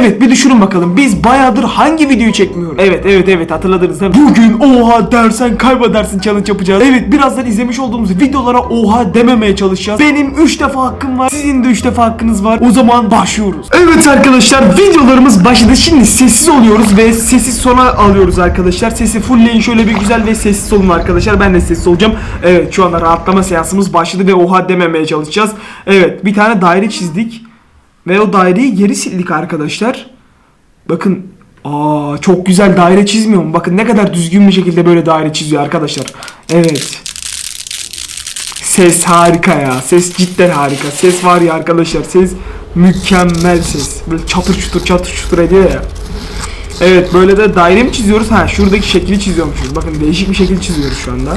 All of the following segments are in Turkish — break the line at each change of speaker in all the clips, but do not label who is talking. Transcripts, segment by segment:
Evet bir düşünün bakalım biz bayağıdır hangi videoyu çekmiyoruz? Evet evet evet hatırladınız değil mi? Bugün oha dersen kaybedersin challenge yapacağız. Evet birazdan izlemiş olduğumuz videolara oha dememeye çalışacağız. Benim 3 defa hakkım var. Sizin de 3 defa hakkınız var. O zaman başlıyoruz. Evet arkadaşlar videolarımız başladı. Şimdi sessiz oluyoruz ve sessiz sona alıyoruz arkadaşlar. Sesi fullleyin şöyle bir güzel ve sessiz olun arkadaşlar. Ben de sessiz olacağım. Evet şu anda rahatlama seansımız başladı ve oha dememeye çalışacağız. Evet bir tane daire çizdik. Ve o daireyi geri sildik arkadaşlar. Bakın Aa çok güzel daire çizmiyor mu? Bakın ne kadar düzgün bir şekilde böyle daire çiziyor arkadaşlar. Evet. Ses harika ya. Ses cidden harika. Ses var ya arkadaşlar. Ses mükemmel ses. Böyle çatır çutur çatır çutur ediyor ya. Evet böyle de daire mi çiziyoruz? Ha şuradaki şekli çiziyormuşuz. Bakın değişik bir şekil çiziyoruz şu anda.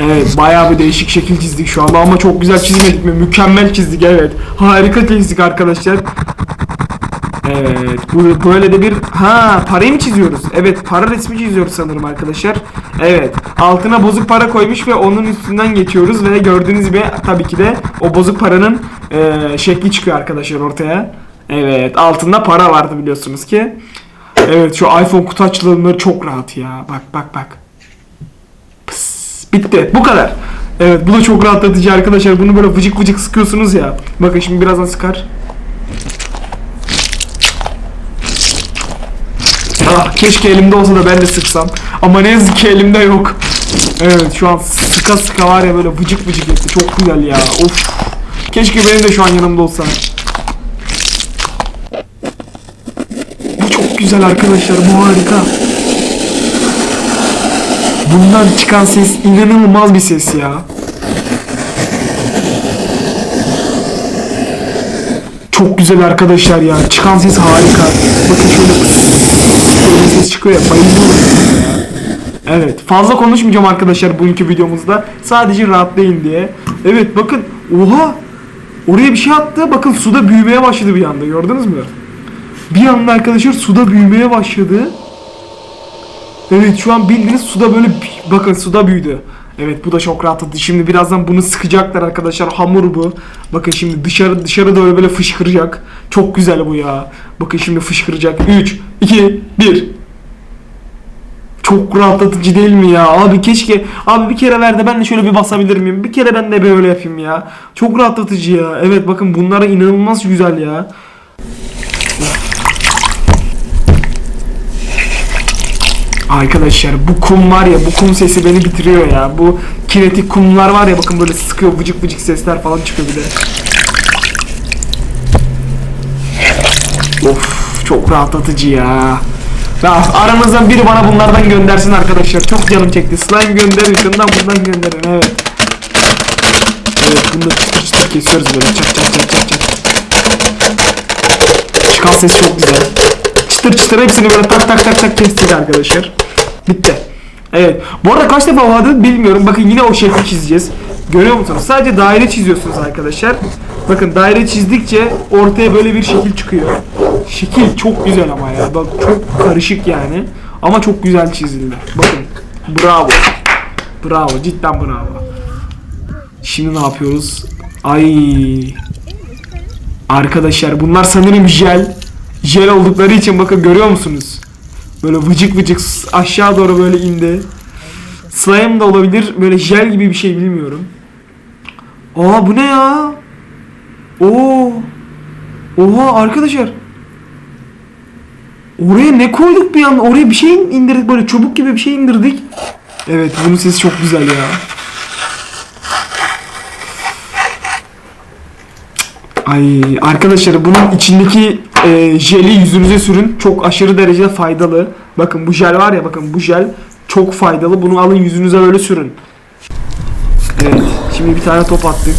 Evet bayağı bir değişik şekil çizdik şu anda ama çok güzel çizmedik mi? Mükemmel çizdik evet. Harika çizdik arkadaşlar. Evet bu böyle de bir ha parayı mı çiziyoruz? Evet para resmi çiziyoruz sanırım arkadaşlar. Evet altına bozuk para koymuş ve onun üstünden geçiyoruz ve gördüğünüz gibi tabii ki de o bozuk paranın e, şekli çıkıyor arkadaşlar ortaya. Evet altında para vardı biliyorsunuz ki. Evet şu iPhone kutu açılımları çok rahat ya. Bak bak bak. Bitti bu kadar. Evet bu da çok rahatlatıcı arkadaşlar. Bunu böyle vıcık vıcık sıkıyorsunuz ya. Bakın şimdi birazdan sıkar. Ah keşke elimde olsa da ben de sıksam. Ama ne yazık ki elimde yok. Evet şu an sıka sıka var ya böyle vıcık vıcık etti. Çok güzel ya. Of. Keşke benim de şu an yanımda olsa. Bu çok güzel arkadaşlar. Bu harika. Bundan çıkan ses inanılmaz bir ses ya. Çok güzel arkadaşlar ya. Çıkan ses harika. Bakın şöyle böyle ses çıkıyor ya. Bayılıyorum. Evet. Fazla konuşmayacağım arkadaşlar bugünkü videomuzda. Sadece rahatlayın diye. Evet bakın. Oha. Oraya bir şey attı. Bakın suda büyümeye başladı bir anda. Gördünüz mü? Bir anda arkadaşlar suda büyümeye başladı. Evet şu an bildiğiniz suda böyle bakın suda büyüdü. Evet bu da çok rahatladı. Şimdi birazdan bunu sıkacaklar arkadaşlar. Hamur bu. Bakın şimdi dışarı dışarı doğru böyle fışkıracak. Çok güzel bu ya. Bakın şimdi fışkıracak. 3 2 1 çok rahatlatıcı değil mi ya? Abi keşke abi bir kere ver de ben de şöyle bir basabilir miyim? Bir kere ben de böyle yapayım ya. Çok rahatlatıcı ya. Evet bakın bunlara inanılmaz güzel ya. Arkadaşlar bu kum var ya bu kum sesi beni bitiriyor ya. Bu kinetik kumlar var ya bakın böyle sıkıyor vıcık vıcık sesler falan çıkıyor bir de. Of çok rahatlatıcı ya. Ya aranızdan biri bana bunlardan göndersin arkadaşlar. Çok canım çekti. Slime gönderin şundan bundan gönderin evet. Evet bunu çıtır çıtır kesiyoruz böyle çak çak çak çak çak. Çıkan ses çok güzel. Çıtır çıtır hepsini böyle tak tak tak tak kestik arkadaşlar. Bitti. Evet. Bu arada kaç defa vardı bilmiyorum. Bakın yine o şekli çizeceğiz. Görüyor musunuz? Sadece daire çiziyorsunuz arkadaşlar. Bakın daire çizdikçe ortaya böyle bir şekil çıkıyor. Şekil çok güzel ama ya. Bak çok karışık yani. Ama çok güzel çizildi. Bakın. Bravo. Bravo. Cidden bravo. Şimdi ne yapıyoruz? Ay. Arkadaşlar bunlar sanırım jel. Jel oldukları için bakın görüyor musunuz? Böyle vıcık vıcık aşağı doğru böyle indi. Slime da olabilir. Böyle jel gibi bir şey bilmiyorum. Aa bu ne ya? Oo. Oha arkadaşlar. Oraya ne koyduk bir anda? Oraya bir şey indirdik böyle çubuk gibi bir şey indirdik. Evet bunun sesi çok güzel ya. Ay arkadaşlar bunun içindeki e, jeli yüzünüze sürün. Çok aşırı derecede faydalı. Bakın bu jel var ya bakın bu jel çok faydalı. Bunu alın yüzünüze böyle sürün. Evet şimdi bir tane top attık.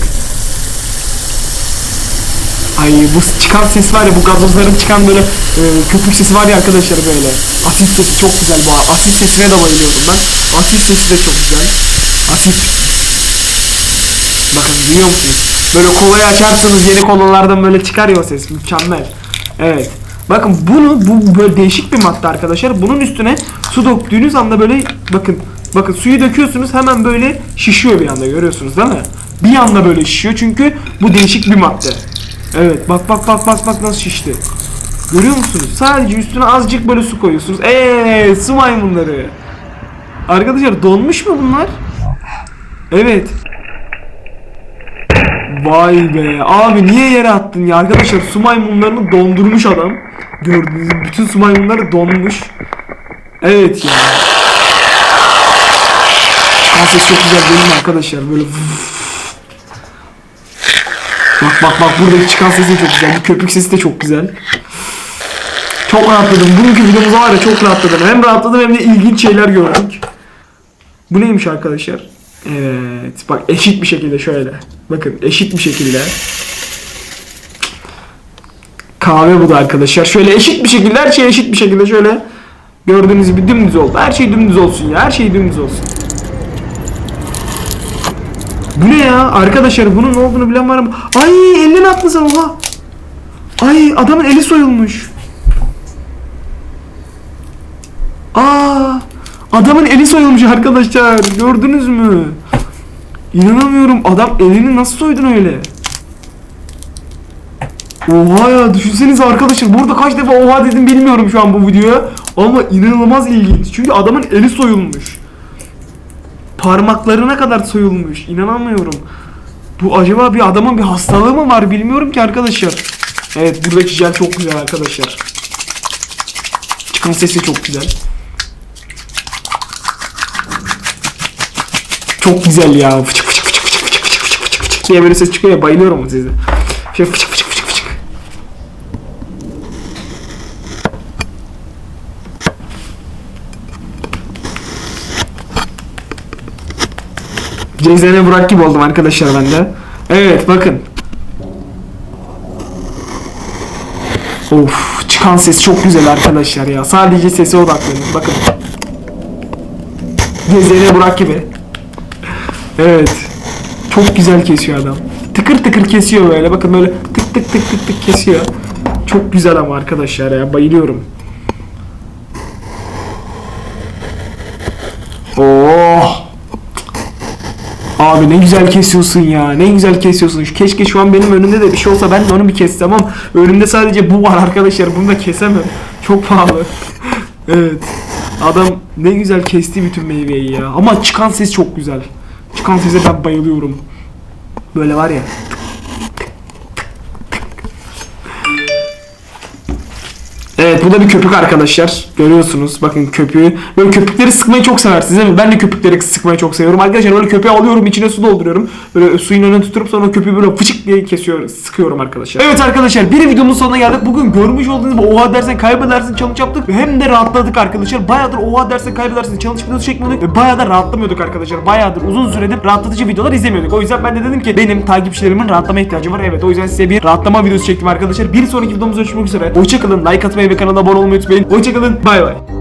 Ay bu çıkan ses var ya bu gazozların çıkan böyle e, köpük sesi var ya arkadaşlar böyle. Asit sesi çok güzel bu. Asit sesine de bayılıyorum ben. Asit sesi de çok güzel. Asit. Bakın duyuyor musunuz? Böyle kolayı açarsanız yeni kolalardan böyle çıkar ya o ses. Mükemmel. Evet. Bakın bunu bu böyle değişik bir madde arkadaşlar. Bunun üstüne su döktüğünüz anda böyle bakın bakın suyu döküyorsunuz hemen böyle şişiyor bir anda görüyorsunuz değil mi? Bir anda böyle şişiyor çünkü bu değişik bir madde. Evet bak bak bak bak bak nasıl şişti. Görüyor musunuz? Sadece üstüne azıcık böyle su koyuyorsunuz. Eee su maymunları. Arkadaşlar donmuş mu bunlar? Evet. Vay be. Abi niye yere attın ya? Arkadaşlar su maymunlarını dondurmuş adam. Gördüğünüz gibi bütün su maymunları donmuş. Evet ya. Çıkan ses çok güzel mi arkadaşlar? Böyle Bak bak bak buradaki çıkan sesi çok güzel. Bu köpük sesi de çok güzel. Çok rahatladım. Bugünkü videomuzda var ya çok rahatladım. Hem rahatladım hem de ilginç şeyler gördük. Bu neymiş arkadaşlar? Evet. Bak eşit bir şekilde şöyle. Bakın eşit bir şekilde. Kahve bu da arkadaşlar. Şöyle eşit bir şekilde her şey eşit bir şekilde şöyle. Gördüğünüz gibi dümdüz oldu. Her şey dümdüz olsun ya. Her şey dümdüz olsun. Bu ne ya? Arkadaşlar bunun ne olduğunu bilen var mı? Ay yaptın sen oha? Ay adamın eli soyulmuş. Aa adamın eli soyulmuş arkadaşlar. Gördünüz mü? İnanamıyorum. Adam elini nasıl soydun öyle? Oha ya düşünsenize arkadaşlar burada kaç defa oha dedim bilmiyorum şu an bu videoya ama inanılmaz ilginç çünkü adamın eli soyulmuş parmaklarına kadar soyulmuş inanamıyorum bu acaba bir adamın bir hastalığı mı var bilmiyorum ki arkadaşlar evet buradaki jel çok güzel arkadaşlar çıkan sesi çok güzel çok güzel ya fıçık fıçık fıçık fıçık fıçık fıçık fıçık fıçık fıçık diye böyle ses çıkıyor ya bayılıyorum o sese Şöyle fıçık fıçık fıçık fıçık Cezene Burak gibi oldum arkadaşlar ben de. Evet bakın. Of çıkan ses çok güzel arkadaşlar ya. Sadece sese odaklanın. Bakın. Cezene Burak gibi. Evet. Çok güzel kesiyor adam. Tıkır tıkır kesiyor böyle. Bakın böyle tık tık tık tık tık kesiyor. Çok güzel ama arkadaşlar ya. Bayılıyorum. Oh. Abi ne güzel kesiyorsun ya. Ne güzel kesiyorsun. Keşke şu an benim önümde de bir şey olsa ben de onu bir kessem ama önümde sadece bu var arkadaşlar. Bunu da kesemem. Çok pahalı. evet. Adam ne güzel kesti bütün meyveyi ya. Ama çıkan ses çok güzel. Çıkan sese ben bayılıyorum. Böyle var ya. Evet bu da bir köpük arkadaşlar. Görüyorsunuz. Bakın köpüğü. Böyle köpükleri sıkmayı çok seversiniz değil mi? Ben de köpükleri sıkmayı çok seviyorum. Arkadaşlar böyle köpüğü alıyorum içine su dolduruyorum. Böyle suyun önüne tutup sonra köpüğü böyle fıçık diye kesiyor, sıkıyorum arkadaşlar. Evet arkadaşlar bir videomuz sonuna geldik. Bugün görmüş olduğunuz gibi oha dersen kaybedersin challenge yaptık. Hem de rahatladık arkadaşlar. Bayağıdır oha dersen kaybedersin challenge videosu çekmiyorduk. Ve bayağı da rahatlamıyorduk arkadaşlar. Bayağıdır uzun süredir rahatlatıcı videolar izlemiyorduk. O yüzden ben de dedim ki benim takipçilerimin rahatlama ihtiyacı var. Evet o yüzden size bir rahatlama videosu çektim arkadaşlar. Bir sonraki videomuzda görüşmek üzere. Hoşçakalın. Like atmayı ve kanala abone olmayı unutmayın. Hoşçakalın. Bay bay.